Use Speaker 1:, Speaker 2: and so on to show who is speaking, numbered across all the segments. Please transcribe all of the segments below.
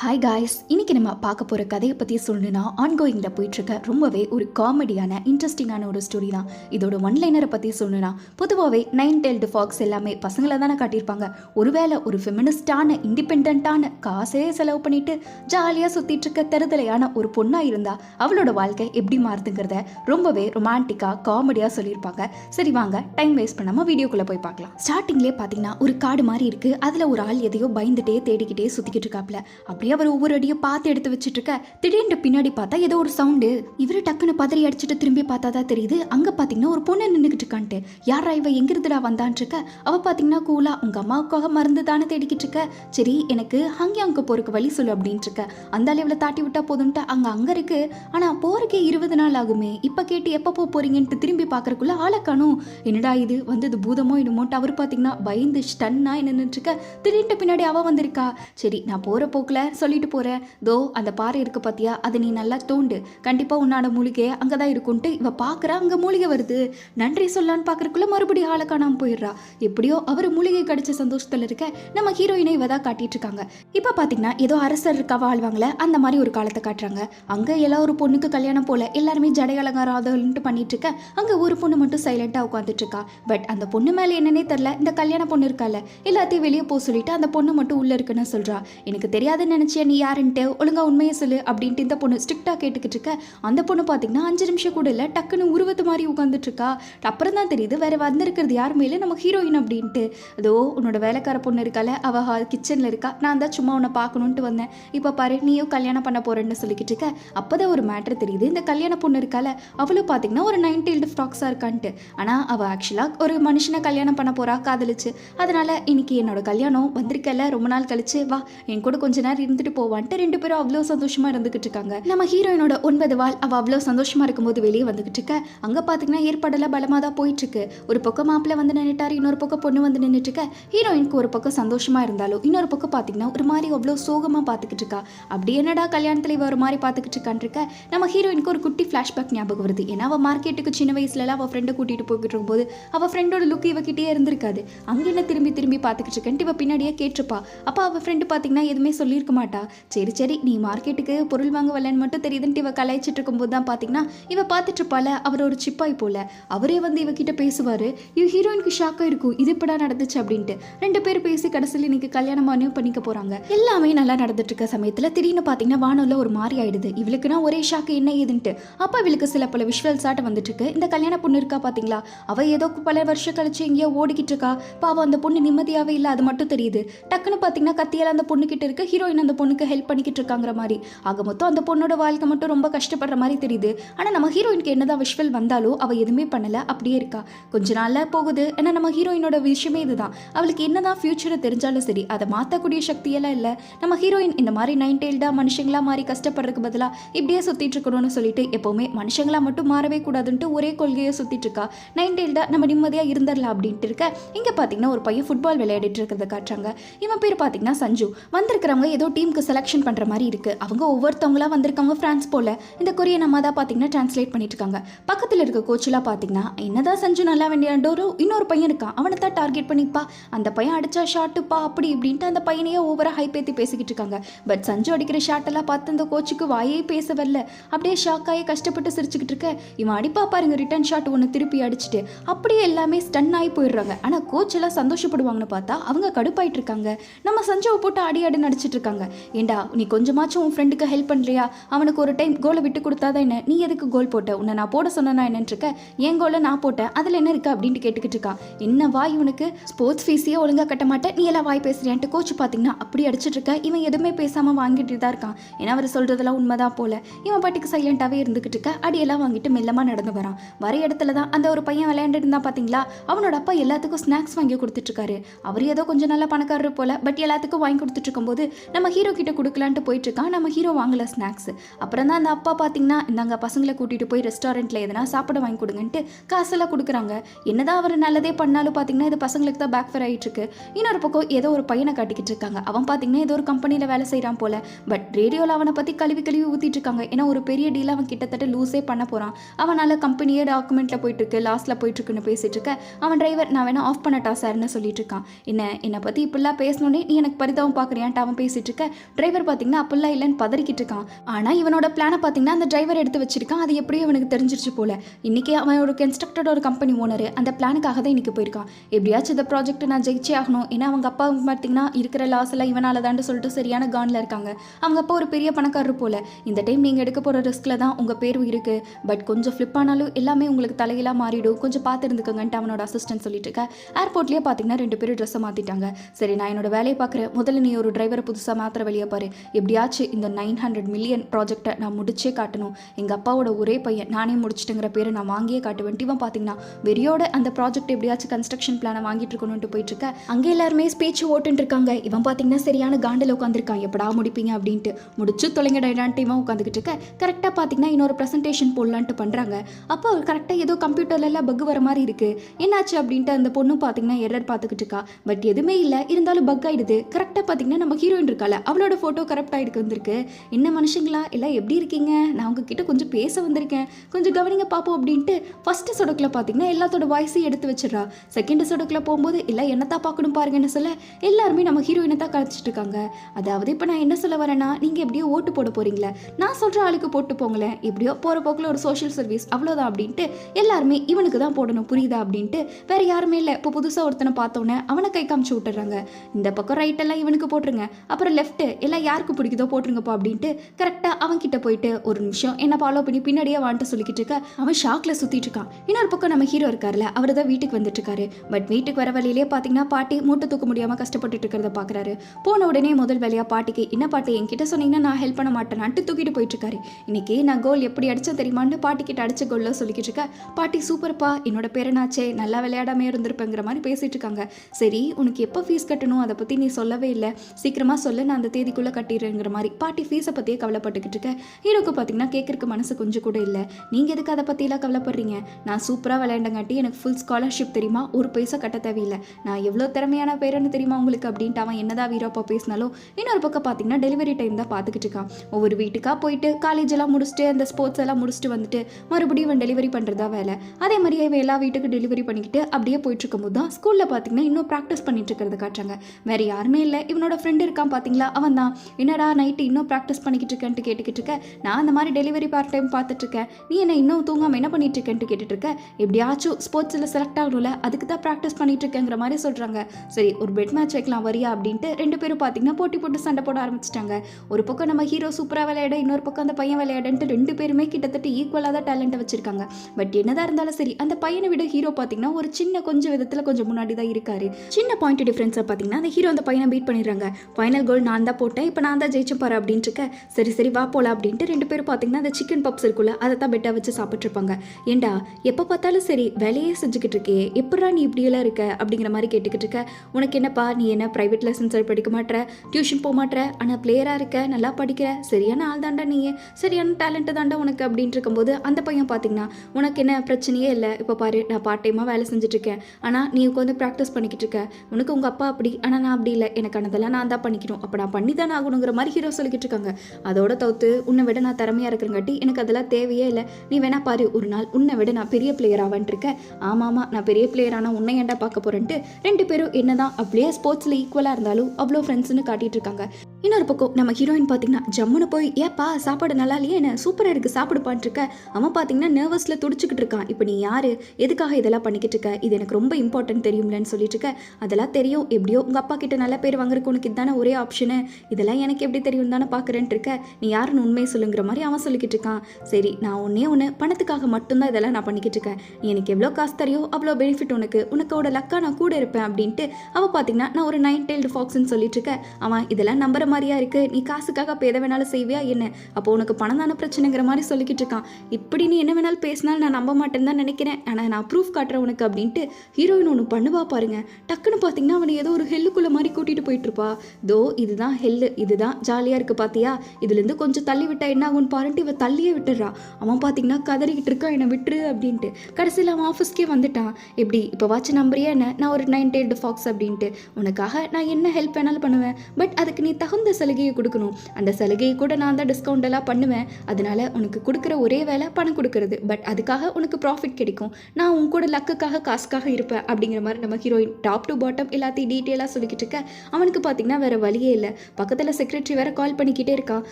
Speaker 1: Hi guys இன்னைக்கு நம்ம பார்க்க போகிற கதையை பற்றி சொல்லணுன்னா ஆன்கோயிங்கில் போயிட்டுருக்க ரொம்பவே ஒரு காமெடியான இன்ட்ரெஸ்டிங்கான ஒரு ஸ்டோரி தான். இதோட ஒன்லைனரை பற்றி சொல்லணுன்னா பொதுவாகவே நைன் டெல்டு ஃபாக்ஸ் எல்லாமே பசங்களை தானே காட்டியிருப்பாங்க. ஒருவேளை ஒரு ஃபெமினிஸ்டான இண்டிபெண்ட்டான காசே செலவு பண்ணிட்டு ஜாலியாக சுற்றிட்டு இருக்க தருதலையான ஒரு பொண்ணாக இருந்தால் அவளோட வாழ்க்கை எப்படி மாறுதுங்கிறத ரொம்பவே ரொமான்டிக்காக காமெடியாக சொல்லியிருப்பாங்க. சரி வாங்க டைம் வேஸ்ட் பண்ணாமல் வீடியோக்குள்ளே போய் பார்க்கலாம். ஸ்டார்டிங்லேயே பார்த்தீங்கன்னா ஒரு காடு மாதிரி இருக்குது அதில் ஒரு ஆள் எதையோ பயந்துட்டே தேடிக்கிட்டே சுற்றிக்கிட்டு இருக்காப்ல. அப்படியே அவர் ஒவ்வொரு அடியும் பார்த்து எடுத்து வச்சுட்டு இருக்க திடீர்னு பின்னாடி பார்த்தா ஏதோ ஒரு சவுண்டு இவரு டக்குன்னு பதறி அடிச்சுட்டு திரும்பி பார்த்தா தான் தெரியுது. அங்கே பார்த்தீங்கன்னா ஒரு பொண்ணு நின்றுக்கிட்டு இருக்கான்ட்டு. யாரா இவ? எங்கிருந்துடா வந்தான்னு இருக்க அவ பார்த்தீங்கன்னா கூலா உங்க அம்மாவுக்காக மருந்து தானே தேடிக்கிட்டு இருக்க சரி எனக்கு ஹங்கியாங்க போகிறக்கு வழி சொல்லு அப்படின்ட்டு இருக்க அந்த அளவில் தாட்டி விட்டா போதும்ட்டு அங்கே அங்கே இருக்கு. ஆனால் போறக்கே இருபது நாள் ஆகுமே. இப்போ கேட்டு எப்போ போக போறீங்கன்ட்டு திரும்பி பார்க்கறக்குள்ள ஆளை காணும். என்னடா இது? வந்தது பூதமோ என்னமோட்டு அவர் பார்த்தீங்கன்னா பயந்து ஸ்டன்னா என்ன இருக்க திடீர்னு பின்னாடி அவ வந்திருக்கா. சரி நான் போகிற போக்கில் சொல்லிட்டு போகிறேன் தோ அந்த பாறை இருக்கு பார்த்தியா அதை நீ நல்லா தோண்டு. கண்டிப்பாக உன்னோட மூலிகை அங்கே தான் இருக்கும்ட்டு இவ பார்க்குறா அங்கே மூலிகை வருது. நன்றி சொல்லான்னு பார்க்கறக்குள்ள மறுபடியும் ஆளை காணாமல் போயிடுறா. எப்படியோ அவர் மூலிகை கிடைச்ச சந்தோஷத்தில் இருக்க நம்ம ஹீரோயினை இவ தான் காட்டிட்டு இருக்காங்க. இப்போ பார்த்தீங்கன்னா ஏதோ அரசர் இருக்கா வாழ்வாங்களே அந்த மாதிரி ஒரு காலத்தை காட்டுறாங்க. அங்கே எல்லாம் ஒரு பொண்ணுக்கு கல்யாணம் போல எல்லாருமே ஜடை அலங்காரம் அதுன்ட்டு பண்ணிட்டு இருக்க. அங்கே ஒரு பொண்ணு மட்டும் சைலண்டா உட்காந்துட்டு இருக்கா. பட் அந்த பொண்ணு மேலே என்னன்னே தெரில இந்த கல்யாண பொண்ணு இருக்கால. எல்லாத்தையும் வெளியே போக சொல்லிட்டு அந்த பொண்ணு மட்டும் உள்ள இருக்குன்னு சொல்றா. எனக்கு தெரியாதுன்னு நினச்சிய நீ யாருன்ட்டு ஒழுங்கா உண்மையை சொல்லு அப்படின்ட்டு இந்த பொண்ணு ஸ்ட்ரிக்டாக கேட்டுக்கிட்டு இருக்க. அந்த பொண்ணு பார்த்தீங்கன்னா அஞ்சு நிமிஷம் கூட இல்லை டக்குன்னு உருவத்து மாதிரி உட்காந்துட்டு இருக்கா. அப்புறம் தான் தெரியுது வேறு வந்திருக்கிறது யாருமே இல்லை நம்ம ஹீரோயின் அப்படின்ட்டு. அதோ உன்னோட வேலைக்கார பொண்ணு இருக்கால அவள் கிச்சனில் இருக்கா. நான் தான் சும்மா உன்னை பார்க்கணுன்ட்டு வந்தேன். இப்போ பாரு நீயும் கல்யாணம் பண்ண போகிறேன்னு சொல்லிக்கிட்டு இருக்க. அப்போ தான் ஒரு மேட்ரு தெரியுது. இந்த கல்யாண பொண்ணு இருக்கால அவளும் பார்த்தீங்கன்னா ஒரு நைன்டி ஃப்ராக்ஸாக இருக்கான்ட்டு. ஆனால் அவள் ஆக்சுவலாக ஒரு மனுஷனை கல்யாணம் பண்ண போகிறா காதலிச்சு. அதனால் இன்னைக்கு என்னோட கல்யாணம் வந்திருக்கல ரொம்ப நாள் கழிச்சு வா என் கூட கொஞ்ச நேரம் இருந்துட்டு போவான்ட்டு ரெண்டு பேரும் அவ்வளோ சந்தோஷமா இருந்துகிட்டு இருக்காங்க. நம்ம ஹீரோயினோட ஒன்பது வாள் அவள் அவ்வளோ சந்தோஷமா இருக்கும்போது வெளியே வந்துகிட்டு இருக்க? அங்கே பார்த்தீங்கன்னா ஏற்பாடெல்லாம் பலமாக தான் போயிட்டு இருக்கு. ஒரு பக்கம் மாப்பிள்ளை வந்து நின்றுட்டாரு இன்னொரு பக்கம் பொண்ணு வந்து நின்றுட்டு இருக்க? ஹீரோயினுக்கு ஒரு பக்கம் சந்தோஷமா இருந்தாலும் இன்னொரு பக்கம் பார்த்தீங்கன்னா ஒரு மாதிரி அவ்வளோ சோகமாக பார்த்துக்கிட்டு இருக்கா? அப்படி என்னடா கல்யாணத்தில் இவ ஒரு மாதிரி பார்த்துக்கிட்டு இருக்கான்னு இருக்க? நம்ம ஹீரோயினுக்கு ஒரு குட்டி ஃப்ளாஷ்பேக் ஞாபகம் வருது. ஏன்னா அவள் மார்க்கெட்டுக்கு சின்ன வயசுலலாம் அவள் ஃப்ரெண்டை கூட்டிகிட்டு போய்கிட்டு இருக்கும்போது அவள் ஃப்ரெண்டோட லுக் இவகிட்டே இருந்திருக்காது. அங்கே என்ன திரும்பி திரும்பி பார்த்துக்கிட்டு இருக்கேன்ட்டு இவ பின்னாடியே கேட்டிருப்பா. அப்போ அவள் ஃப்ரெண்டு பார்த்தீங்கன்னா எதுவுமே சொல்லியிருக்க மாட்டா. சரி சரி நீ மார்க்கெட்டுக்கு பொருள் வாங்க வரலன்னு மட்டும் தெரியுதுன்ட்டு இவ கலாய்ச்சிட்டு இருக்கும்போது தான் பார்த்தீங்கன்னா இவ பார்த்துட்டு இருப்பால அவர் ஒரு சிப்பாய் போல. அவரே வந்து இவகிட்ட பேசுவார் இவ ஹீரோயினுக்கு ஷாக்காக இருக்கும் இது எப்படா நடந்துச்சு? அப்படின்ட்டு. ரெண்டு பேர் பேசி கடைசியில் இன்னைக்கு கல்யாணம் பண்ணி பண்ணிக்க போகிறாங்க எல்லாமே நல்லா நடந்துட்டு இருக்க சமயத்தில் திடீர்னு பார்த்தீங்கன்னா வானம்ல ஒரு மாதிரி ஆயிடுது. இவளுக்குன்னா ஒரே ஷாக்கு என்ன ஏதுன்ட்டு. அப்போ இவளுக்கு சில பல விஷுவல்ஸ் ஆட்ட வந்துட்டு இருக்கு இந்த கல்யாண பொண்ணு இருக்கா பார்த்தீங்களா அவ ஏதோ பல வருஷம் கழிச்சு எங்கேயோ ஓடிக்கிட்டு இருக்கா பாவம் அந்த பொண்ணு நிம்மதியாவே இல்லை அது மட்டும் தெரியுது. டக்குன்னு பார்த்தீங்கன்னா கத்தியால் அந்த பொண்ணுக்கிட்ட இருக்க ஹீரோயின் அந்த பொண்ணுக்கு ஹெல்ப் பண்ணிக்கிட்டு இருக்காங்கிற மாதிரி. ஆக மொத்தம் அந்த பொண்ணோட வாழ்க்கை மட்டும் ரொம்ப கஷ்டப்படுற மாதிரி தெரியுது. ஆனால் நம்ம ஹீரோயினுக்கு என்னதான் விஷுவல் வந்தாலும் அவள் எதுவுமே பண்ணல அப்படியே இருக்கா. கொஞ்ச நாள்ல போகுது. ஏன்னா நம்ம ஹீரோயினோட விஷயமே இதுதான். அவளுக்கு என்னதான் ஃபியூச்சரை தெரிஞ்சாலும் சரி அதை மாற்றக்கூடிய சக்தியெல்லாம் இல்லை. நம்ம ஹீரோயின் இந்த மாதிரி நைன் டெய்ல்டா மனுஷங்களா மாறி கஷ்டப்படுறதுக்கு பதிலாக இப்படியே சுத்திட்டு இருக்கணும்னு சொல்லிட்டு எப்பவுமே மனுஷங்களா மட்டும் மாறவே கூடாதுன்ட்டு ஒரே கொள்கையை சுற்றிட்டு இருக்கா. நைன் டெய்ல்டா நம்ம நிம்மதியாக இருந்துடலாம் அப்படின்ட்டு இருக்க. இங்கே பார்த்தீங்கன்னா ஒரு பையன் ஃபுட்பால் விளையாடிட்டு இருக்கிறத காட்டுறாங்க. இவன் பேர் பார்த்தீங்கன்னா சஞ்சு. வந்திருக்கிறவங்க ஏதோ டீமுக்கு செலெக்ஷன் பண்ணுற மாதிரி இருக்குது அவங்க ஒவ்வொருத்தவங்களாக வந்திருக்கவங்க ஃப்ரான்ஸ் போல். இந்த கொரியன் அம்மா தான் பார்த்தீங்கன்னா ட்ரான்ஸ்லேட் பண்ணிட்டு இருக்காங்க பக்கத்தில் இருக்க கோச்செலாம் பார்த்தீங்கன்னா என்னதான் சஞ்சு நல்லா வேண்டியாண்டோரோ இன்னொரு பையன் இருக்கான். அவனை தான் டார்கெட் பண்ணிப்பா. அந்த பையன் அடித்தா ஷாட்டுப்பா அப்படி இப்படின்ட்டு அந்த பையனையே ஓவராக ஹைப்பேற்றி பேசிக்கிட்டு இருக்காங்க. பட் சஞ்சு அடிக்கிற ஷாட்டெல்லாம் பார்த்து அந்த கோச்சுக்கு வாயே பேச வரல. அப்படியே ஷாக் ஆகி கஷ்டப்பட்டு சிரிச்சுக்கிட்டு இருக்க. இவன் அடிப்பா பாருங்க ரிட்டர்ன் ஷாட் ஒன்று திருப்பி அடிச்சுட்டு. அப்படியே எல்லாமே ஸ்டன் ஆகி போயிடுறாங்க. ஆனால் கோச் எல்லாம் சந்தோஷப்படுவாங்கன்னு பார்த்தா அவங்க கடுப்பாயிட்டு இருக்காங்க. நம்ம சஞ்சுவை போட்டு அடி அடி நடிச்சிட்டு இருக்காங்க. ஏண்டா நீ கொஞ்சமாச்சும் உன் ஃப்ரெண்டுக்கு ஹெல்ப் பண்ணுறியா அவனுக்கு ஒரு டைம் கோலை விட்டு கொடுத்தாதான் என்ன? நீ எதுக்கு கோல் போட்ட? உன்னை நான் போட சொன்னா என்னன்னு இருக்க என் கோலை நான் போட்டேன். அதில் என்ன இருக்கு அப்படின்ட்டு கேட்டுக்கிட்டு இருக்கான் என்ன வாய் இவனுக்கு? ஸ்போர்ட்ஸ் ஃபீஸையே ஒழுங்காக கட்ட மாட்டேன். நீ எல்லாம் வாய் பேசுறியான்ட்டு கோச்சு பார்த்தீங்கன்னா அப்படி அடிச்சிட்டு இருக்க. இவன் எதுவுமே பேசாமல் வாங்கிட்டு தான் இருக்கான். ஏன்னா அவர் சொல்றதெல்லாம் உண்மைதான் போல. இவன் பாட்டுக்கு சைலண்ட்டாகவே இருந்துகிட்டு இருக்க. அடியெல்லாம் வாங்கிட்டு மெல்லமாக நடந்து வரான். வர இடத்துல தான் அந்த ஒரு பையன் விளையாண்டு இருந்தா பார்த்தீங்களா அவனோட அப்பா எல்லாத்துக்கும் ஸ்நாக்ஸ் வாங்கி கொடுத்துட்டு இருக்காரு. அவர் ஏதோ கொஞ்சம் நல்லா பணக்காரர் போல பட் எல்லாத்துக்கும் வாங்கி கொடுத்துட்டு இருக்கும்போது நம்ம ஹீரோ கிட்ட கொடுக்கலான்ட்டு போயிட்டு இருக்கான் நம்ம ஹீரோ வாங்கல ஸ்நாக்ஸ் அப்புறம் தான் அந்த அப்பா பார்த்தீங்கன்னா இந்தாங்க பசங்களை கூட்டிட்டு போய் ரெஸ்டாரண்ட்டில் எதனா சாப்பிட வாங்கி கொடுங்கன்ட்டு காசெல்லாம் கொடுக்குறாங்க. என்னதான் அவர் நல்லதே பண்ணாலும் பார்த்தீங்கன்னா இது பசங்களுக்கு தான் பேக் ஃபேர் இருக்கு இன்னொரு பக்கம் ஏதோ ஒரு பையனை காட்டிக்கிட்டு இருக்காங்க. அவன் பார்த்தீங்கன்னா ஏதோ ஒரு கம்பெனியில் வேலை செய்கிறான் போல. பட் ரேடியோவில் அவனை பற்றி கழுவி கழுவி ஊற்றிட்டு இருக்காங்க. ஏன்னா ஒரு பெரிய டீல் அவன் கிட்டத்தட்ட லூஸே பண்ண போகிறான் அவனால் கம்பெனியே டாக்குமெண்ட்டில் போயிட்டு இருக்கு லாஸ்ட்டில் போயிட்டு இருக்குன்னு பேசிட்டு இருக்க. அவன் டிரைவர் நான் வேணா ஆஃப் பண்ணட்டா சார்னு சொல்லிட்டு இருக்கான். என்ன என்னை பற்றி இப்படிலாம் பேசணுன்னே நீ எனக்கு பரிதாபம் பார்க்குறியான்ட்டு அவன் பேசிட்டு இருக்க. டிரைவர் பார்த்தீங்கன்னா அப்பெல்லாம் இல்லைன்னு பதறிக்கிட்டு இருக்கான். ஆனால் இவனோட பிளானை பார்த்தீங்கன்னா அந்த டிரைவர் எடுத்து வச்சிருக்கான். அது எப்படியும் இவனுக்கு தெரிஞ்சிருச்சு போல. இன்னைக்கு அவன் ஒரு கன்ஸ்ட்ரக்டட் ஒரு கம்பெனி ஓனர் அந்த பிளானுக்காக தான் இன்னைக்கு போயிருக்கான். எப்படியாச்சும் இந்த ப்ராஜெக்ட் நான் ஜெயிச்சே ஆகணும். ஏன்னா அவங்க அப்பா பார்த்தீங்கன்னா இருக்கிற லாஸ் எல்லாம் இவனால தான் சொல்லிட்டு சரியான கான்ல இருக்காங்க. அவங்க அப்பா ஒரு பெரிய பணக்காரர் போல. இந்த டைம் நீங்கள் எடுக்க போகிற ரிஸ்கில் தான் உங்கள் பேரும் இருக்கு. பட் கொஞ்சம் ஃப்ளிப் ஆனாலும் எல்லாமே உங்களுக்கு தலையெல்லாம் மாறிடும். கொஞ்சம் பார்த்துருந்துக்கங்கன்ட்டு அவனோட அசிஸ்டன்ட் சொல்லிட்டு இருக்க. ஏர்போர்ட்லேயே பார்த்தீங்கன்னா ரெண்டு பேரும் ட்ரெஸ்ஸை மாற்றிட்டாங்க சரி நான் என்னோட வேலையை பார்க்குறேன் முதல்ல நீ ஒரு டிரைவரை புதுசாக மாத்திர வெளியே பாரு. எப்படியாச்சும் இந்த நைன் ஹண்ட்ரட் மில்லியன் ப்ராஜெக்டை நான் முடிச்சே காட்டணும். எங்கள் அப்பாவோட ஒரே பையன் நானே முடிச்சிட்டுங்கிற பேரை நான் வாங்கியே காட்டுவேன் இவன் பார்த்தீங்கன்னா வெறியோட அந்த ப்ராஜெக்ட் எப்படியாச்சும் கன்ஸ்ட்ரக்ஷன் பிளானை வாங்கிட்டு இருக்கணும்ட்டு போயிட்டு இருக்க அங்கே எல்லாருமே ஸ்பீச் ஓட்டுன்னு இருக்காங்க. இவன் பார்த்தீங்கன்னா சரியான காண்டில் உட்காந்துருக்கான் எப்படா முடிப்பீங்க அப்படின்ட்டு. முடிச்சு தொலைங்கடான்ட்டு இவன் உட்காந்துக்கிட்டு இருக்க. கரெக்டாக பார்த்தீங்கன்னா இன்னொரு ப்ரெசன்டேஷன் போடலான்ட்டு பண்ணுறாங்க அப்போ கரெக்டாக ஏதோ கம்ப்யூட்டர்லாம் பக் வர மாதிரி இருக்கு. என்னாச்சு அப்படின்ட்டு அந்த பொண்ணு பார்த்தீங்கன்னா எரர் பார்த்துக்கிட்டு இருக்கா. பட் எதுவுமே இல்லை. இருந்தாலும் பக் ஆயிடுது. கரெக்டாக பார்த்தீங்கன்னா நம்ம ஹீரோயின் இருக்கால. அவளோட ஃபோட்டோ கரெக்ட் ஆகிட்டு வந்திருக்கு. என்ன மனுஷங்களா? எல்லாம் எப்படி இருக்கீங்க? நான் உங்ககிட்ட கொஞ்சம் பேச வந்திருக்கேன். கொஞ்சம் கவனிங்க பார்ப்போம் அப்படின்ட்டு ஃபஸ்ட்டு சொடக்கில் பார்த்தீங்கன்னா எல்லாத்தோட வாய்ஸையும் எடுத்து வச்சிடறா. செகண்ட் சொடக்கில் போகும்போது இல்லை என்னத்தான் பார்க்கணும் பாருங்கன்னு சொல்ல எல்லாருமே நம்ம ஹீரோயினை தான் கழிச்சிட்டு இருக்காங்க. அதாவது இப்போ நான் என்ன சொல்ல வரேன்னா நீங்கள் எப்படியோ ஓட்டு போட போறீங்களே நான் சொல்கிற ஆளுக்கு போட்டு போங்களேன். எப்படியோ போகிற போக்கில் ஒரு சோஷியல் சர்வீஸ் அவ்வளோதான் அப்படின்ட்டு எல்லாருமே இவனுக்கு தான் போடணும். புரியுதா? அப்படின்ட்டு வேற யாருமே இல்லை. இப்போ புதுசாக ஒருத்தனை பார்த்தோன்னே அவனை கை காமிச்சு விட்டுறாங்க. இந்த பக்கம் ரைட்டெல்லாம் இவனுக்கு போட்டுருங்க. அப்புறம் லெஃப்ட் எல்லாம் யாருக்கு பிடிக்குதோ போட்டுருங்கப்பா அப்படின்ட்டு கரெக்டாக அவன் கிட்ட போயிட்டு ஒரு நிமிஷம் என்ன ஃபாலோ பண்ணி பின்னாடியே வான்ட்டு சொல்லிக்கிட்டு இருக்க? அவன் ஷாக்ல சுத்திட்டு இருக்கான். இன்னொரு பக்கம் நம்ம ஹீரோ இருக்கார்ல அவர் தான் வீட்டுக்கு வந்துட்டு இருக்காரு. பட் வீட்டுக்கு வர வழியிலே பார்த்தீங்கன்னா பாட்டி மூட்டை தூக்க முடியாம கஷ்டப்பட்டுட்டு இருக்கிறத பார்க்குறாரு போன உடனே முதல் வேலையா பாட்டிக்கு என்ன பாட்டி என்கிட்ட சொன்னீங்கன்னா நான் ஹெல்ப் பண்ண மாட்டேனான்ட்டு தூக்கிட்டு போயிட்டு இருக்காரு. இன்னைக்கு நான் கோல் எப்படி அடிச்சேன் தெரியுமான்னு பாட்டி கிட்ட அடிச்ச கோல்ல சொல்லிக்கிட்டு இருக்க பாட்டி சூப்பர்ப்பா என்னோட பேரனாச்சே நல்லா விளையாடாம இருந்திருப்பேங்கிற மாதிரி பேசிட்டு இருக்காங்க. சரி உனக்கு எப்போ ஃபீஸ் கட்டணும்? அதை பற்றி நீ சொல்லவே இல்லை. சீக்கிரமாக சொல்ல நான் அந்த தேதிக்குள்ளே கட்டிடுறேங்கிற மாதிரி. பாட்டி ஃபீஸை பற்றியே கவலைப்பட்டுக்கிட்டு இருக்க. ஹீரோக்கு பார்த்தீங்கன்னா கேட்கறக்கு மனசு கொஞ்சம் கூட இல்லை. நீங்கள் எதுக்கு அதை பற்றிலாம் கவலைப்படுறீங்க? நான் சூப்பராக விளையாண்டங்காட்டி எனக்கு ஃபுல் ஸ்காலர்ஷிப் தெரியுமா? ஒரு பைசா கட்ட தேவையில்லை. நான் எவ்வளோ திறமையான பேரன்னு தெரியுமா உங்களுக்கு அப்படின்ட்டு அவன் என்னதான் வீரப்பா பேசினாலும் இன்னொரு பக்கம் பார்த்தீங்கன்னா டெலிவரி டைம் தான் பார்த்துக்கிட்டு இருக்கான். ஒவ்வொரு வீட்டுக்காக போயிட்டு காலேஜ் எல்லாம் முடிச்சுட்டு அந்த ஸ்போர்ட்ஸ் எல்லாம் முடிச்சுட்டு வந்துட்டு மறுபடியும் இவன் டெலிவரி பண்ணுறதா வேலை. அதே மாதிரியே இவன் எல்லா வீட்டுக்கு டெலிவரி பண்ணிக்கிட்டு அப்படியே போயிட்டு இருக்கும்போது தான் ஸ்கூலில் பார்த்தீங்கன்னா இன்னும் ப்ராக்டிஸ் பண்ணிட்டு இருக்கிறத காட்டுறாங்க. வேறு யாருமே இல்லை. இவனோட ஃப்ரெண்டு இருக்கான் பார்த்தீங்களா அவன் தான். என்னடா நைட்டு இன்னும் ப்ராக்டிஸ் பண்ணிக்கிட்டு இருக்கேன்ட்டு கேட்டுக்கிட்டு இருக்க? நான் அந்த மாதிரி டெலிவரி பார்ட் டைம் பார்த்துட்டு இருக்கேன். நீ என்ன இன்னும் தூங்காம என்ன பண்ணிட்டு இருக்கேன்ட்டு கேட்டுட்டு இருக்க? எப்படியாச்சும் ஸ்போர்ட்ஸில் செலக்ட் ஆகணும்ல அதுக்கு தான் ப்ராக்டிஸ் பண்ணிட்டு இருக்கேங்கிற மாதிரி சொல்கிறாங்க சரி ஒரு பெட் மேட்ச் வைக்கலாம் வரியா அப்படின்ட்டு ரெண்டு பேரும் பார்த்தீங்கன்னா போட்டி போட்டு சண்டை போட ஆரம்பிச்சிட்டாங்க. ஒரு பக்கம் நம்ம ஹீரோ சூப்பராக விளையாட இன்னொரு பக்கம் அந்த பையன் விளையாடன்ட்டு ரெண்டு பேருமே கிட்டத்தட்ட ஈக்குவலாக தான் டேலண்ட்டை வச்சிருக்காங்க. பட் என்னதான் இருந்தாலும் சரி அந்த பையனை விட ஹீரோ பார்த்தீங்கன்னா ஒரு சின்ன கொஞ்சம் விதத்தில் கொஞ்சம் முன்னாடி தான் இருக்காரு. சின்ன பாயிண்ட் டிஃப்ரென்ஸை பார்த்தீங்கன்னா அந்த ஹீரோ அந்த பையனை பீட் பண்ணிடுறாங்க. ஃபைனல் கோல் நான் தான் போட்டேன் இப்போ நான் தான் ஜெயிச்சு போகிறேன் அப்படின்ட்டு இருக்க சரி சரி வா போலாம் அப்படின்ட்டு ரெண்டு பேரும் பார்த்தீங்கன்னா அந்த சிக்கன் பப்ஸ் இருக்குல்ல அதை தான் பெட்டாக வச்சு சாப்பிட்ருப்பாங்க ஏண்டா எப்போ பார்த்தாலும் சரி வேலையே செஞ்சுக்கிட்டு இருக்கே எப்படா நீ இப்படியெல்லாம் இருக்க அப்படிங்கிற மாதிரி கேட்டுக்கிட்டு இருக்க உனக்கு என்னப்பா நீ என்ன ப்ரைவேட் லெசன்ஸ் படிக்க மாட்டுற டியூஷன் போக மாட்டுற ஆனால் பிளேயராக இருக்க நல்லா படிக்கிற சரியான ஆள் தாண்டா நீ சரியான டேலண்ட்டு தாண்டா உனக்கு அப்படின்ட்டு இருக்கும்போது அந்த பையன் பார்த்தீங்கன்னா உனக்கு என்ன பிரச்சனையே இல்லை இப்போ பாரு நான் பார்ட் டைமாக வேலை செஞ்சுட்டு இருக்கேன் ஆனால் நீ உட்காந்து ப்ராக்டிஸ் பண்ணிக்கிட்டு இருக்க உனக்கு உங்கள் அப்பா அப்படி ஆனால் நான் அப்படி இல்லை எனக்கானதெல்லாம் நான் தான் பண்ணிக்கணும் அப்படா நான் பண்ணி தானே ஆகணுங்கிற மாதிரி ஹீரோ சொல்லிக்கிட்டு இருக்காங்க. அதோட தவிர்த்து உன்னை விட நான் திறமையாக இருக்கிறங்காட்டி எனக்கு அதெல்லாம் தேவையே இல்லை. நீ வேணா பாரு ஒரு நாள் உன்னை விட நான் பெரிய பிளேயர் ஆவான்ட்டு இருக்கேன். ஆமாம் ஆமாம் நான் பெரிய பிளேயர் ஆனால் உன்னை ஏன்டா பார்க்க போகிறேன்ட்டு ரெண்டு பேரும் என்னதான் அப்படியே ஸ்போர்ட்ஸில் ஈக்குவலாக இருந்தாலும் அவ்வளோ ஃப்ரெண்ட்ஸ்னு காட்டிட்டு இருக்காங்க. இன்னொரு பக்கம் நம்ம ஹீரோயின் பார்த்தீங்கன்னா ஜம்முன்னு போய் ஏப்பா சாப்பாடு நல்லா இல்லையே என்ன சூப்பராக இருக்குது சாப்பிடுப்பான்ட்டு இருக்க அவன் பார்த்தீங்கன்னா நர்வஸில் துடிச்சிக்கிட்டு இருக்கான். இப்போ நீ யார்? எதுக்காக இதெல்லாம் பண்ணிக்கிட்டு இருக்க? இது எனக்கு ரொம்ப இம்பார்ட்டன்ட் தெரியும்லன்னு சொல்லிட்டு இருக்க. அதெல்லாம் தெரியும். எப்படியோ உங்கள் அப்பா கிட்ட நல்ல பேர் வாங்குறதுக்கு உனக்கு இதுதானே ஒரே ஆப்ஷனு இதெல்லாம் எனக்கு எப்படி தெரியும் தானே பார்க்குறேன்ட்டு இருக்க. நீ யாருன்னு உண்மையை சொல்லுங்கிற மாதிரி அவன் சொல்லிக்கிட்டு இருக்கான். சரி நான் ஒன்றே ஒன்று பணத்துக்காக மட்டும்தான் இதெல்லாம் நான் பண்ணிக்கிட்டு இருக்கேன். நீ எனக்கு எவ்வளோ காசு தரியோ அவ்வளோ பெனிஃபிட் உனக்கு. உனக்கோட லக்கா நான் கூட இருப்பேன் அப்படின்ட்டு அவள் பார்த்தீங்கன்னா நான் ஒரு நைன் டெய்ல்டு ஃபாக்ஸ்ன்னு சொல்லிட்டு இருக்க. அவன் இதெல்லாம் நம்புற மாதிரியா இருக்கு? நீ காசுக்காக அப்போ எதை வேணாலும் செய்வியா என்ன? அப்போ உனக்கு பணம் தானே பிரச்சனைங்கிற மாதிரி சொல்லிக்கிட்டு இருக்கான். இப்படி நீ என்ன வேணாலும் பேசினாலும் நான் நம்ப மாட்டேன்னு தான் நினைக்கிறேன். ஆனால் நான் ப்ரூஃப் காட்டுறேன் உனக்கு அப்படின்ட்டு ஹீரோயின் ஒன்று பண்ணுவா பாருங்க. டக்குன்னு பார்த்தீங்கன்னா அவனை ஏதோ ஒரு ஹெல்லுக்குள்ள மாதிரி கூட்டிகிட்டு போயிட்டுருப்பா தோ இதுதான் ஹெல்லு இதுதான் ஜாலியாக இருக்குது பார்த்தியா இதுலேருந்து கொஞ்சம் தள்ளி விட்டா என்ன ஆகும்னு பாருன்ட்டு இவ தள்ளியே விட்டுறா. அவன் பார்த்தீங்கன்னா கதறிக்கிட்டு இருக்கான் என்னை விட்டுரு அப்படின்ட்டு. கடைசியில் அவன் ஆஃபீஸ்க்கே வந்துட்டான். எப்படி இப்போ வாட்ச் நம்புறியா என்ன? நான் ஒரு நைன் டேல்டு ஃபாக்ஸ் அப்படின்ட்டு. உனக்காக நான் என்ன ஹெல்ப் வேணாலும் பண்ணுவேன். பட் அதுக்கு நீ தகுதி தகுந்த சலுகையை கொடுக்கணும். அந்த சலுகையை கூட நான் தான் டிஸ்கவுண்ட் எல்லாம் பண்ணுவேன். அதனால உனக்கு கொடுக்குற ஒரே வேலை பணம் கொடுக்கறது. பட் அதுக்காக உனக்கு ப்ராஃபிட் கிடைக்கும். நான் உன் கூட லக்குக்காக காசுக்காக இருப்பேன் அப்படிங்கிற மாதிரி நம்ம ஹீரோயின் டாப் டு பாட்டம் எல்லாத்தையும் டீட்டெயிலாக சொல்லிக்கிட்டு இருக்க. அவனுக்கு பார்த்தீங்கன்னா வேற வழியே இல்லை. பக்கத்தில் செக்ரட்டரி வேற கால் பண்ணிக்கிட்டே இருக்கான்.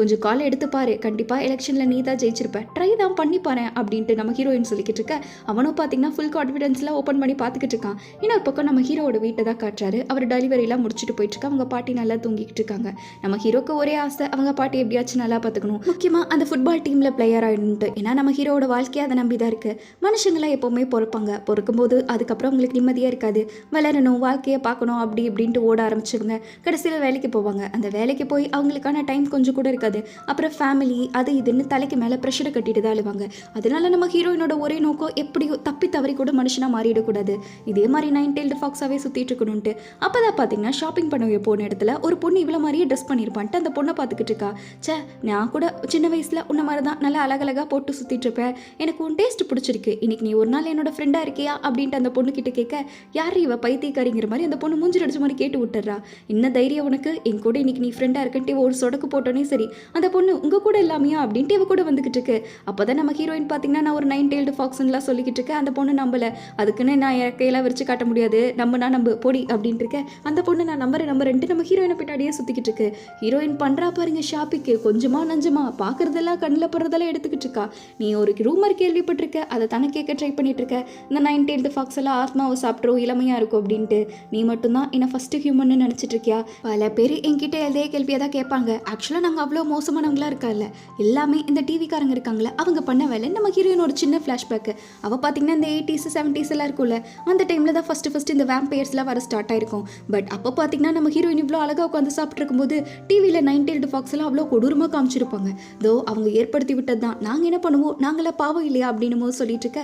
Speaker 1: கொஞ்சம் கால் எடுத்து பாரு. கண்டிப்பாக எலெக்ஷனில் நீ தான் ஜெயிச்சிருப்ப. ட்ரை தான் பண்ணி பாரு அப்படின்ட்டு நம்ம ஹீரோயின் சொல்லிக்கிட்டு இருக்க. அவனும் பார்த்தீங்கன்னா ஃபுல் கான்ஃபிடன்ஸில் ஓப்பன் பண்ணி பார்த்துக்கிட்டு இருக்கான். இன்னொரு பக்கம் நம்ம ஹீரோட வீட்டை தான் காட்டுறாரு. அவர் டெலிவரிலாம் முடிச்சுட்டு போயிட்டு அவங்க பாட்டி நல்லா தூங்கிக்கிட்டு இருக்காங்க. நம்ம ஹீரோக்கு ஒரே ஆசை அவங்க பாட்டி எப்படியாச்சும் நல்லா பார்த்துக்கணும். முக்கியமாக அந்த ஃபுட்பால் டீமில் பிளேயர் ஆகிடும்ட்டு ஏன்னா நம்ம ஹீரோவோட வாழ்க்கையை அதை நம்பி தான் இருக்குது மனுஷங்களாம் எப்போவுமே பொறுப்பாங்க. பொறுக்கும்போது அதுக்கப்புறம் அவங்களுக்கு நிம்மதியாக இருக்காது. வளரணும் வாழ்க்கையை பார்க்கணும் அப்படி இப்படின்ட்டு ஓட ஆரம்பிச்சவங்க கடைசியில் வேலைக்கு போவாங்க. அந்த வேலைக்கு போய் அவங்களுக்கான டைம் கொஞ்சம் கூட இருக்காது. அப்புறம் ஃபேமிலி அது இதுன்னு தலைக்கு மேலே ப்ரெஷரை கட்டிட்டு தான் அழுவாங்க. அதனால நம்ம ஹீரோயினோட ஒரே நோக்கம் எப்படியோ தப்பி தவறி கூட மனுஷனாக மாறிடக்கூடாது. இதே மாதிரி நைன் டெய்ல்டு ஃபாக்ஸாகவே சுற்றிட்டு இருக்கணும்ட்டு அப்போ தான் பார்த்தீங்கன்னா ஷாப்பிங் பண்ண போன இடத்துல ஒரு பொண்ணு இவ்வளோ மாதிரியே ட்ரெஸ் பண்ணியிருப்பான்ட்டு அந்த பொண்ணை பார்த்துக்கிட்டு இருக்கா. ச்சே நான் கூட சின்ன வயசில் உன்ன மாதிரி தான் நல்லா அழகழகாக போட்டு சுற்றிட்டு இருப்பேன். எனக்கு உன் டேஸ்ட் பிடிச்சிருக்கு. இன்னைக்கு நீ ஒரு நாள் என்னோட ஃப்ரெண்டாக இருக்கியா? அப்படின்ட்டு அந்த பொண்ணு கிட்ட கேட்க யார் இவ பைத்தியக்காரிங்கிற மாதிரி அந்த பொண்ணு மூஞ்சி அடிச்ச மாதிரி கேட்டு விட்டுறா. என்ன தைரியம் உனக்கு? என் கூட இன்னைக்கு நீ ஃப்ரெண்டாக இருக்கன்ட்டு ஒரு சொடக்கு போட்டோன்னே சரி அந்த பொண்ணு உங்கள் கூட இல்லாமையா? அப்படின்ட்டு இவ கூட வந்துக்கிட்டு இருக்கு. அப்போ தான் நம்ம ஹீரோயின் பார்த்தீங்கன்னா நான் ஒரு நைன் டெய்ல்டு ஃபாக்ஸ்லாம் சொல்லிக்கிட்டு இருக்கேன். அந்த பொண்ணு நம்பலை. அதுக்குன்னு நான் என் கையெல்லாம் விரிச்சு காட்ட முடியாது. நம்ம நான் நம்ப பொடி அப்படின்ட்டு இருக்கேன். அந்த பொண்ணு நான் நம்பர் நம்பர் ரெண்டு நம்ம ஹீரோயினை பின்னாடியே சுற்றிக்கிட்டு இருக்கு. ஹீரோயின் பண்ணுறா பாருங்க ஷாப்பிக்கு கொஞ்சமா நஞ்சமா. பார்க்குறதெல்லாம் கண்ணில் படுறதெல்லாம் எடுத்துக்கிட்டு இருக்கா. நீ ஒரு ரூமர் கேள்விப்பட்டிருக்க. அதை தானே கேட்க ட்ரை பண்ணிட்டு இருக்க இந்த நைன் டெய்ல்டு ஃபாக்ஸ் எல்லாம் ஆத்மாவை சாப்பிட்றோம் இளமையாக இருக்கும் அப்படின்ட்டு. நீ மட்டும்தான் என்ன ஃபஸ்ட்டு ஹியூமன் நினச்சிட்டு இருக்கியா பல பேர் என்கிட்ட இதே கேள்வியை தான் கேட்பாங்க. ஆக்சுவலாக நாங்கள் அவ்வளோ மோசமானவங்களா இருக்கல எல்லாமே இந்த டிவிக்காரங்க இருக்காங்களே அவங்க பண்ண வேலை நம்ம ஹீரோயின் ஒரு சின்ன ஃப்ளாஷ்பேக்கு அவள் பார்த்தீங்கன்னா இந்த எயிட்டிஸ் செவன்ட்டீஸ் எல்லாம் இருக்கும்ல. அந்த டைமில் தான் ஃபஸ்ட்டு ஃபஸ்ட்டு இந்த வேம்பயர்ஸ்லாம் வர ஸ்டார்ட் ஆயிருக்கும். பட் அப்போ பார்த்தீங்கன்னா நம்ம ஹீரோயின் இவ்வளோ அழகாக உட்காந்து சாப்பிட்டு போது டிவியில் நைன்டி டெய்ல்டு ஃபாக்ஸ்லாம் எல்லாம் அவ்வளோ கொடூரமாக காமிச்சிருப்பாங்க. தோ அவங்க ஏற்படுத்தி விட்டது தான் நாங்கள் என்ன பண்ணுவோம்? நாங்களாம் பாவம் இல்லையா? அப்படின்னு சொல்லிட்டு இருக்க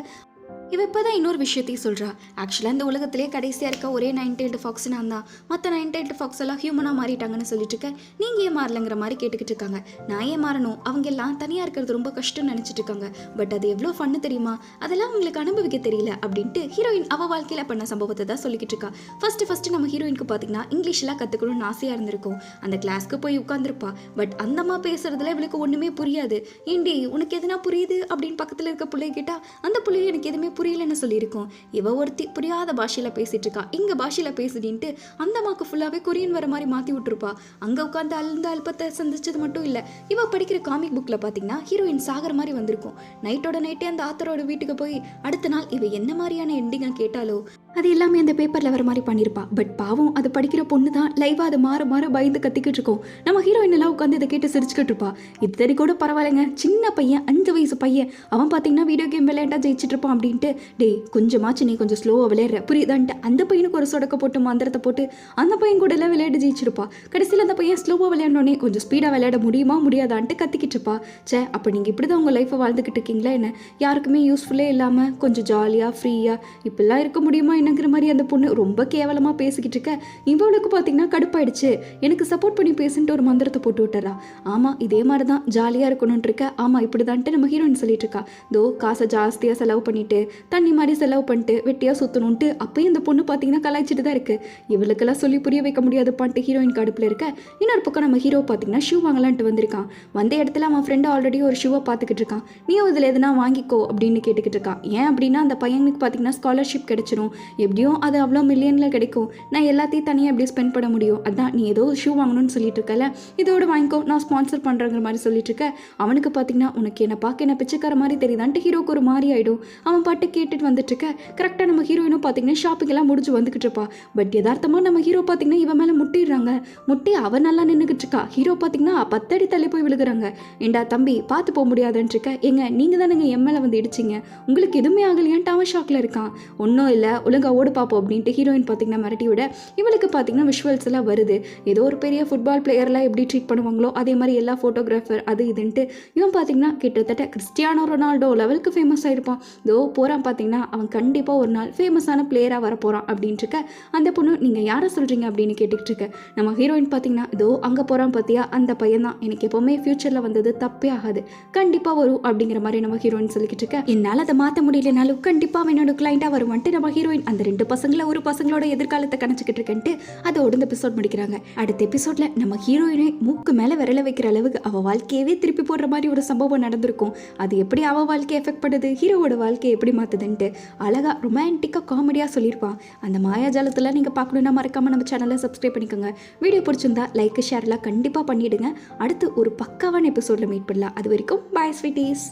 Speaker 1: இவ இப்போதான் இன்னொரு விஷயத்தையும் சொல்கிறா ஆக்சுவலாக இந்த உலகத்திலே கடைசியாக இருக்க ஒரே நைன் டெய்ல்டு ஃபாக்ஸ் நான் தான். மற்ற நைன் டெய்ல்டு ஃபாக்ஸ் எல்லாம் ஹியூமனாக மாறிட்டாங்கன்னு சொல்லிட்டு இருக்க. நீங்கள் ஏன் மாறலங்கிற மாதிரி கேட்டுக்கிட்டு இருக்காங்க. நான் ஏன் மாறணும்? அவங்க எல்லாம் தனியாக இருக்கிறது ரொம்ப கஷ்டம்னு நினச்சிட்டு இருக்காங்க. பட் அது எவ்வளோ ஃபன்னு தெரியுமா? அதெல்லாம் உங்களுக்கு அனுபவிக்க தெரியல அப்படின்ட்டு ஹீரோயின் அவ வாழ்க்கையில் பண்ண சம்பவத்தை தான் சொல்லிக்கிட்டு இருக்கா. ஃபர்ஸ்ட் ஃபர்ஸ்ட் நம்ம ஹீரோயினுக்கு பார்த்தீங்கன்னா இங்கிலீஷ்லாம் கற்றுக்கணும்னு ஆசையாக இருந்திருக்கும். அந்த கிளாஸ்க்கு போய் உட்காந்துருப்பா பட் அந்தம்மா பேசுறதுல இவளுக்கு ஒன்றுமே புரியாது. ஏண்டி உனக்கு எதுனா புரியுது அப்படின்னு பக்கத்தில் இருக்க பிள்ளை கேட்டா அந்த பிள்ளைய எனக்கு எதுவுமே புரியலன்னு சொல்லியிருக்கோம். இவ ஒருத்தி புரியாத பாஷையில் பேசிட்டு இருக்கா இங்கே பாஷையில் பேசுடின்ட்டு அந்த அம்மாவுக்கு ஃபுல்லாகவே கொரியன் வர மாதிரி மாற்றி விட்டுருப்பா. அங்கே உட்காந்து அழுந்த அல்பத்தை சந்திச்சது மட்டும் இல்லை. இவ படிக்கிற காமிக் புக்கில் பார்த்தீங்கன்னா ஹீரோயின் சாகிற மாதிரி வந்திருக்கும். நைட்டோட நைட்டே அந்த ஆத்தரோட வீட்டுக்கு போய் அடுத்த நாள் இவ என்ன மாதிரியான எண்டிங்கை கேட்டாலோ? அது எல்லாமே அந்த பேப்பரில் வர மாதிரி பண்ணியிருப்பா பட் பாவம் அது படிக்கிற பொண்ணு தான் லைவாக அது மாற மாற பயந்து கத்திக்கிட்டு இருக்கோம். நம்ம ஹீரோயின் எல்லாம் உட்காந்து இதை கேட்டு சிரிச்சுக்கிட்டு இருப்பா. இது கூட பரவாயில்லைங்க. சின்ன பையன் அஞ்சு வயசு பையன். அவன் பார்த்தீங்கன்னா வீடியோ கேம் விளையாண்டா ஜெயிச்சுட்டு இருப்பான் அப்படின்ட்டு டேய் கொஞ்சமாச்சு நீ கொஞ்சம் ஸ்லோவாக விளையாடுற. புரியுதான்ட்டு. அந்த பையனுக்கு ஒரு சொடக்க போட்டு மந்திரத்தை போட்டு அந்த பையன் கூட எல்லாம் விளையாட்டு ஜெயிச்சிருப்பா. கடைசியில் அந்த பையன் ஸ்லோவாக விளையாடனோடனே கொஞ்சம் ஸ்பீடாக விளையாட முடியுமா முடியாதான்ட்டு கத்திக்கிட்டு இருப்பா. சே அப்போ நீங்கள் இப்படி தான் உங்கள் லைஃப்பை வாழ்ந்துக்கிட்டு இருக்கீங்களா என்ன? யாருக்குமே யூஸ்ஃபுல்லே இல்லாமல் கொஞ்சம் ஜாலியாக ஃப்ரீயாக இப்படிலாம் இருக்க முடியுமா என்னங்கிற மாதிரி அந்த பொண்ணு ரொம்ப கேவலமாக பேசிக்கிட்டு இருக்க. இவளுக்கு பார்த்தீங்கன்னா கடுப்பாயிடுச்சு. எனக்கு சப்போர்ட் பண்ணி பேசுன்ட்டு ஒரு மந்திரத்தை போட்டு விட்டுறா. ஆமாம் இதே மாதிரி தான் ஜாலியாக இருக்கணும்னு இருக்க. ஆமாம் இப்படி தான்ட்டு நம்ம ஹீரோயின் சொல்லிட்டு இருக்கா. தோ காசை ஜாஸ்தியாக செலவு பண்ணிட்டு தண்ணி மாதிரி செலவு பண்ணிட்டு வெட்டியாக சுற்றணுன்ட்டு அப்பயும் இந்த பொண்ணு பார்த்தீங்கன்னா கலாய்ச்சிட்டு தான் இருக்கு. இவளுக்கெல்லாம் சொல்லி புரிய வைக்க முடியாதுப்பான்ட்டு ஹீரோயின் கடுப்பில் இருக்க. இன்னொரு பக்கம் நம்ம ஹீரோ பார்த்தீங்கன்னா ஷூ வாங்கலான்ட்டு வந்திருக்கான். வந்த இடத்துல அவன் ஃப்ரெண்டு ஆல்ரெடி ஒரு ஷூவை பார்த்துக்கிட்டு இருக்கான். நீ இதில் எதுனா வாங்கிக்கோ அப்படின்னு கேட்டுக்கிட்டு இருக்கான் ஏன் அப்படின்னா அந்த பையனுக்கு பார்த்தீங்கன்னா ஸ்காலர்ஷிப் கிடைச்சிரும். எப்படியும் அது அவ்வளோ மில்லியனில் கிடைக்கும். நான் எல்லாத்தையும் தனியாக எப்படி ஸ்பெண்ட் பண்ண முடியும். அதான் நீ ஏதோ ஷூ வாங்கணும்னு சொல்லிட்டு இருக்கல இதோட வாங்கிக்கோ நான் ஸ்பான்சர் பண்ணுறங்கிற மாதிரி சொல்லிட்டு இருக்க அவனுக்கு பார்த்தீங்கன்னா உனக்கு என்ன பார்க்க என்ன பிச்சைக்கார மாதிரி தெரியுதான்ட்டு ஹீரோக்கு ஒரு மாதிரி ஆகிடும் அவன் பாட்டு கேட்டுட்டு வந்துட்டு இருக்க கரெக்டாக நம்ம ஹீரோயினும் பார்த்தீங்கன்னா ஷாப்பிங் எல்லாம் வந்துக்கிட்டு இருப்பா. பட் யதார்த்தமாக நம்ம ஹீரோ பார்த்தீங்கன்னா இவன் மேலே முட்டிடுறாங்க. முட்டி அவன் நல்லா நின்றுக்கிட்டு இருக்கா. ஹீரோ பார்த்தீங்கன்னா பத்தடி தள்ளி போய் விழுகுறாங்க. ஏண்டா தம்பி பார்த்து போக முடியாதுன்னு இருக்க ஏங்க நீங்கள் தானேங்க என் மேலே வந்து இடிச்சிங்க. உங்களுக்கு எதுவுமே ஆகலையான்ட்டு அவன் ஷாக்கில் இருக்கான். ஒன்றும் இல்லை உலக அழகாக ஓடு பார்ப்போம் அப்படின்ட்டு ஹீரோயின் பார்த்தீங்கன்னா மிரட்டி விட இவளுக்கு பார்த்தீங்கன்னா விஷுவல்ஸ் எல்லாம் வருது. ஏதோ ஒரு பெரிய ஃபுட்பால் பிளேயர்லாம் எப்படி ட்ரீட் பண்ணுவாங்களோ அதே மாதிரி எல்லா ஃபோட்டோகிராஃபர் அது இதுன்ட்டு இவன் பார்த்தீங்கன்னா கிட்டத்தட்ட கிறிஸ்டியானோ ரொனால்டோ லெவலுக்கு ஃபேமஸ் ஆகிருப்பான் இதோ போகிறான் பார்த்தீங்கன்னா அவன் கண்டிப்பாக ஒரு நாள் ஃபேமஸான பிளேயராக வர போகிறான் அப்படின்ட்டு இருக்க அந்த பொண்ணு நீங்கள் யாரை சொல்கிறீங்க அப்படின்னு கேட்டுக்கிட்டு இருக்க நம்ம ஹீரோயின் பார்த்தீங்கன்னா இதோ அங்கே போகிறான் பார்த்தியா அந்த பையன் தான். எனக்கு எப்போவுமே ஃப்யூச்சரில் வந்தது தப்பே ஆகாது. கண்டிப்பாக வரும். அப்படிங்கிற மாதிரி நம்ம ஹீரோயின் சொல்லிக்கிட்டு இருக்க என்னால் அதை மாற்ற முடியலனாலும் கண்டிப்பாக என்னோட கிளைண்ட்டாக வருவான்ட்டு நம்ம ஹீரோயின் அந்த ரெண்டு பசங்களை ஒரு பசங்களோட எதிர்காலத்தை கணச்சிக்கிட்டு இருக்கேன்ட்டு அதோட இந்த எபிசோட் முடிக்கிறாங்க. அடுத்த எபிசோட்ல நம்ம ஹீரோயினை மூக்கு மேல விரல வைக்கிற அளவுக்கு அவ வாழ்க்கையவே திருப்பி போடுற மாதிரி ஒரு சம்பவம் நடந்திருக்கும். அது எப்படி அவ வாழ்க்கையை எஃபெக்ட் பண்ணுது? ஹீரோவோட வாழ்க்கையை எப்படி மாத்துதுன்ட்டு அழகா ரொமான்டிக்கா காமெடியா சொல்லியிருப்பான் அந்த மாயாஜாலத்துல நீங்க பார்க்கணும்னா மறக்காம நம்ம சேனலை சப்ஸ்கிரைப் பண்ணிக்கோங்க. வீடியோ பிடிச்சிருந்தா லைக் ஷேர்லாம் கண்டிப்பா பண்ணிடுங்க. அடுத்து ஒரு பக்காவான எபிசோட்ல மீட் பண்ணலாம். அது வரைக்கும் பாய் ஸ்வீட்டீஸ்